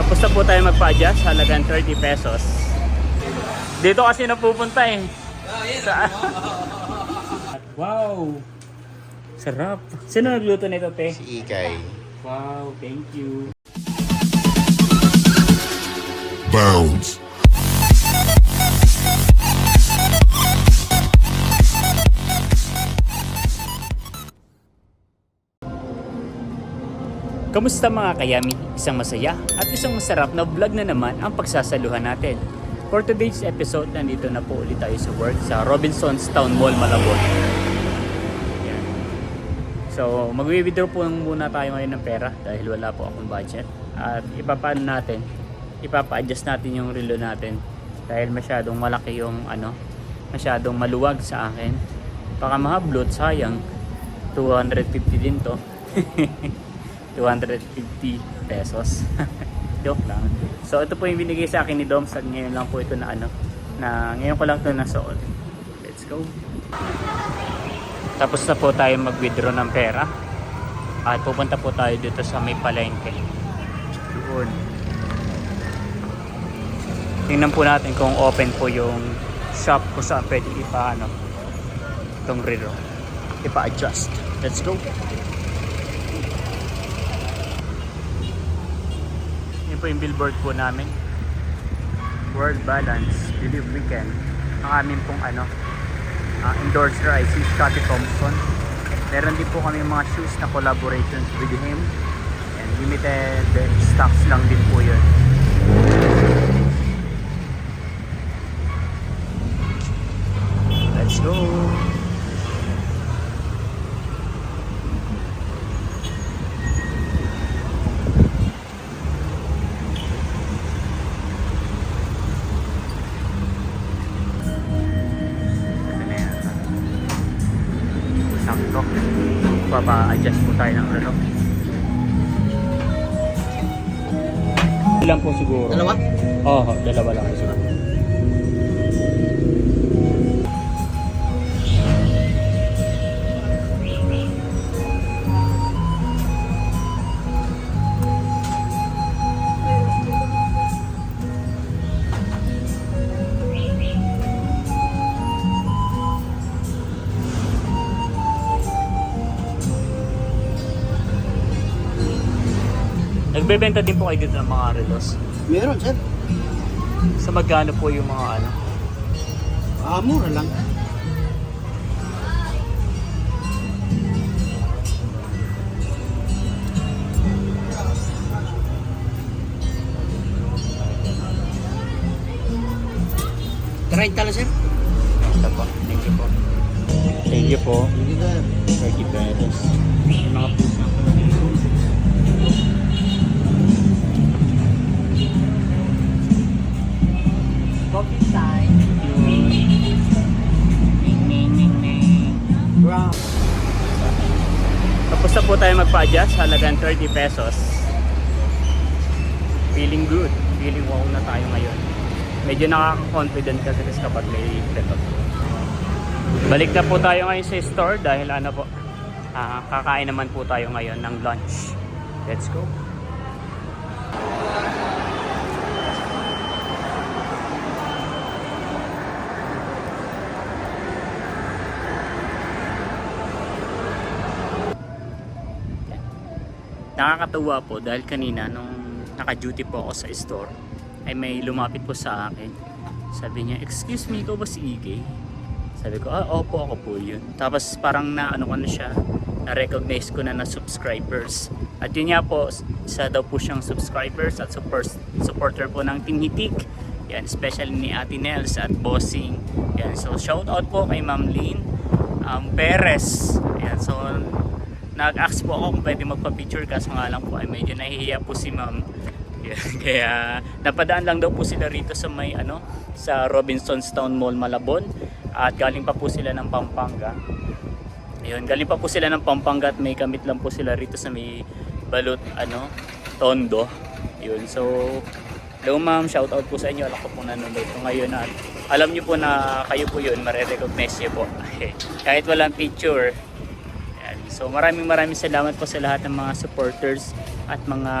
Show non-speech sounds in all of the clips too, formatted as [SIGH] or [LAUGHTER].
Tapos na po tayo magpa-adjust, halagang 30 pesos. Dito kasi napupunta eh. Sa... [LAUGHS] wow! Sarap. Sino nagluto nito, te? Si Ikay. Wow, thank you. Bounds. Kamusta mga kayami? Isang masaya at isang masarap na vlog na naman ang pagsasaluhan natin. For today's episode, nandito na po ulit tayo sa work sa Robinson's Town Mall, Malabon. Yan. So, mag-withdraw po muna tayo ngayon ng pera dahil wala po akong budget. At ipapaano natin, ipapa-adjust natin yung relo natin dahil masyadong malaki yung ano, masyadong maluwag sa akin. Baka mahablot, sayang. 250 din to. [LAUGHS] 250 pesos. [LAUGHS] Joke lang. So ito po yung binigay sa akin ni Dom sa ngayon lang po ito na ano na ngayon ko lang ito nasuot. Let's go. Tapos na po tayo mag-withdraw ng pera. At pupunta po tayo dito sa may palengke. Doon. Tingnan po natin kung open po yung shop kung saan pwede ipa ano itong relo. Ipa-adjust. Let's go. Po yung billboard po namin. World Balance, Believe Weekend. Ang amin pong ano, uh, endorser ay si Scotty Thompson. Meron din po kami mga shoes na collaborations with him. And limited stocks lang din po yun. Papa-adjust po tayo ng relo. Ilan po siguro? Dalawa? Oo, dalawa lang siguro. Nagbebenta din po kayo dito ng mga relos. Meron, sir. Sa magkano po yung mga ano? Ah, mura lang. Try tala, sir. Ito po. Thank you po. Thank you po. Hindi ka. 30 pesos. Yung mga pusa magpa-adjust. Halagang 30 pesos. Feeling good. Feeling wow na tayo ngayon. Medyo nakaka-confident kasi kasi kapag may ito. Balik na po tayo ngayon sa store dahil ano po, ah, kakain naman po tayo ngayon ng lunch. Let's go. Nakakatuwa po dahil kanina nung naka-duty po ako sa store ay may lumapit po sa akin. Sabi niya, excuse me, ikaw ba si Igay? Sabi ko, ah, opo, ako po yun. Tapos parang na, ano ko na siya, na-recognize ko na na subscribers. At yun nga po, isa daw po siyang subscribers at support, supporter po ng Team Hitik. Yan, especially ni Ate Nels at Bossing. Yan, so shout out po kay Ma'am Lynn um, Perez. Yan, so nag-ask po ako kung pwede magpa-picture kaso nga lang po ay medyo nahihiya po si ma'am. [LAUGHS] Kaya napadaan lang daw po sila rito sa may ano sa Robinson's Town Mall Malabon at galing pa po sila ng Pampanga. Ayun, galing pa po sila ng Pampanga at may kamit lang po sila rito sa may Balut ano Tondo. Yun. So Hello ma'am, shout out po sa inyo. Alam ko po nanonood po ngayon at alam niyo po na kayo po yun, mare-recognize niyo po. [LAUGHS] Kahit walang picture. So maraming maraming salamat po sa lahat ng mga supporters at mga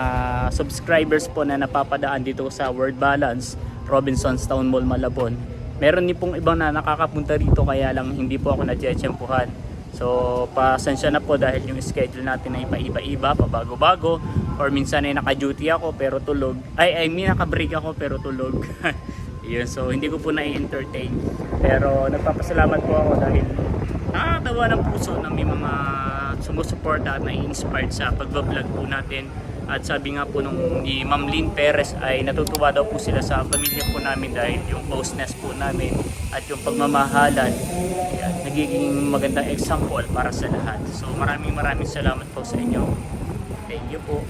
subscribers po na napapadaan dito sa Word Balance, Robinson's Town Mall, Malabon. Meron din pong ibang na nakakapunta rito kaya lang hindi po ako nadjetsyempuhan. So, pasensya na po dahil yung schedule natin ay paiba-iba, pabago-bago. Or minsan ay naka-duty ako pero tulog. Ay, I mean naka-break ako pero tulog. [LAUGHS] Yun, so hindi ko po na-entertain. Pero nagpapasalamat po ako dahil nakakatawa ng puso na may mga sumusuporta at na-inspired sa pagbablog po natin. At sabi nga po nung ni Ma'am Lynn Perez ay natutuwa daw po sila sa pamilya po namin dahil yung closeness po namin at yung pagmamahalan yan, nagiging magandang example para sa lahat. So maraming maraming salamat po sa inyo. Thank you po.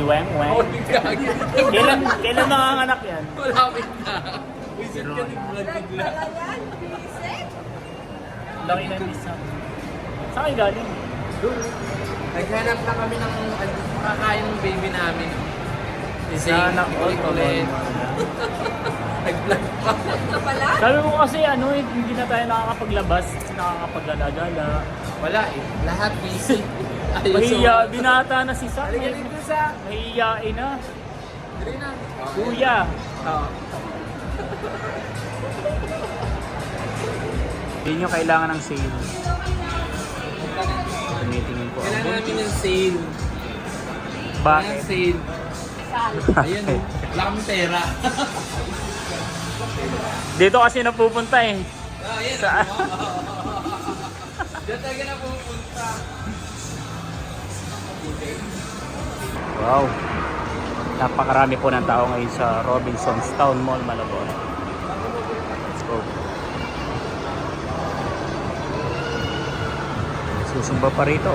Si Weng Weng. Oh, gagi. Kailan, kailan nanganganak yan? Malapit na. Visit ka ni vlog bigla. Laki na misa. Saan kayo galing? Naghanap na kami ng ano, makakain ng baby namin. Si Zane, Sa anak ko. ulit ulit. Nag-vlog pa. Sabi mo kasi ano, eh, hindi na tayo nakakapaglabas, nakakapaglalagala. Wala eh. Lahat busy. Mahiya, binata na si Sam. Halika dito sa... Mahihiyain na. Dali na. Kuya. Oo. Hindi nyo kailangan ng sale. Tumitingin po ang Kailangan namin ng sale. Kailangan Bakit? sale. Ayun oh. Wala kami pera. Dito kasi napupunta eh. Ah, yan. Sa... [LAUGHS] Diyan talaga na pupunta. Wow. Napakarami po ng tao ngayon sa Robinson's Town Mall, Malabon. Let's go. Susumba pa rito.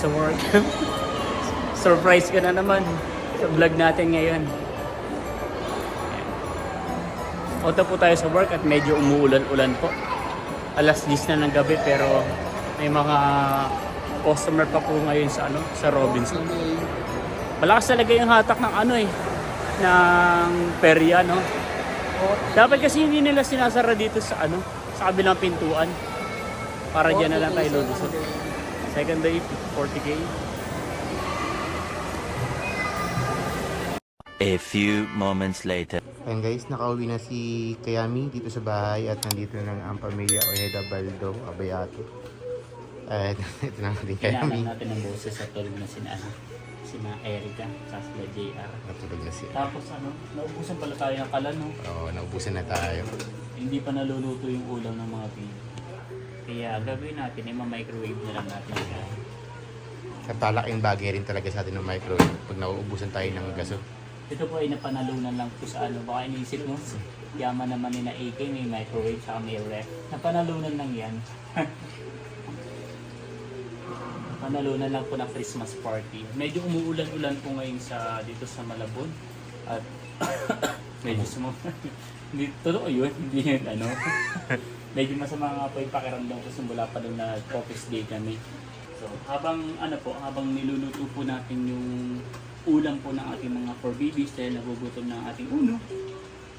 Sa work. [LAUGHS] Surprise ka na naman sa vlog natin ngayon. Na po tayo sa work at medyo umuulan-ulan po. Alas 10 na ng gabi pero may mga customer pa po ngayon sa ano sa Robinson. Malakas talaga yung hatak ng ano eh ng perya no. Dapat kasi hindi nila sinasara dito sa ano sa kabilang pintuan para diyan na lang tayo lulusot. Second day, 40k. A few moments later. Ayan guys, nakauwi na si Kayami dito sa bahay at nandito na ang pamilya Ojeda Baldo, Abayato. At [LAUGHS] ito na natin Kailangan Kayami. natin ng boses sa tulog na sina, ano, sina Erica, sa sila JR. Natulog na siya. Tapos ano, naubusan pala tayo ng kalan, no? Oo, naubusan na tayo. Hindi pa naluluto yung ulam ng mga pin. Kaya gagawin natin, ay ma-microwave na lang natin siya. At talaking bagay rin talaga sa atin ng microwave pag nauubusan tayo ng gaso. Ito po ay napanalunan lang po sa ano, baka iniisip mo, yaman naman ni na AK, may microwave, saka may ref. Napanalunan lang yan. [LAUGHS] Napanalunan lang po ng Christmas party. Medyo umuulan-ulan po ngayon sa dito sa Malabon. At [COUGHS] medyo sumama. [LAUGHS] Hindi, totoo yun, hindi yun ano. [LAUGHS] medyo masama nga po yung pakiramdam ko simula pa nung nag-office day kami. So, habang ano po, habang niluluto po natin yung ulam po ng ating mga for babies dahil nagugutom na ang ating uno.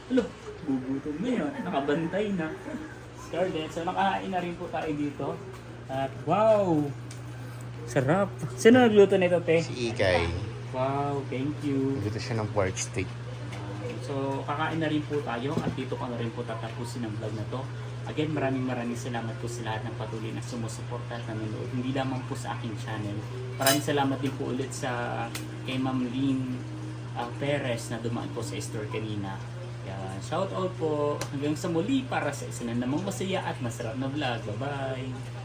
Alo, gugutom na yun. Nakabantay na. Scarlett. So, nakahain na rin po tayo dito. At wow! Sarap. Sino nagluto nito, te? Si Ikay, Wow, thank you. nagluto siya ng pork steak. So, kakain na rin po tayo at dito ko na rin po tatapusin ang vlog na to. Again, maraming maraming salamat po sa lahat ng patuloy na sumusuporta at nanonood. Hindi lamang po sa aking channel. Maraming salamat din po ulit sa kay Ma'am Lynn ah, Perez na dumaan po sa store kanina. Kaya, shout out po hanggang sa muli para sa isa na namang masaya at masarap na vlog. Bye-bye!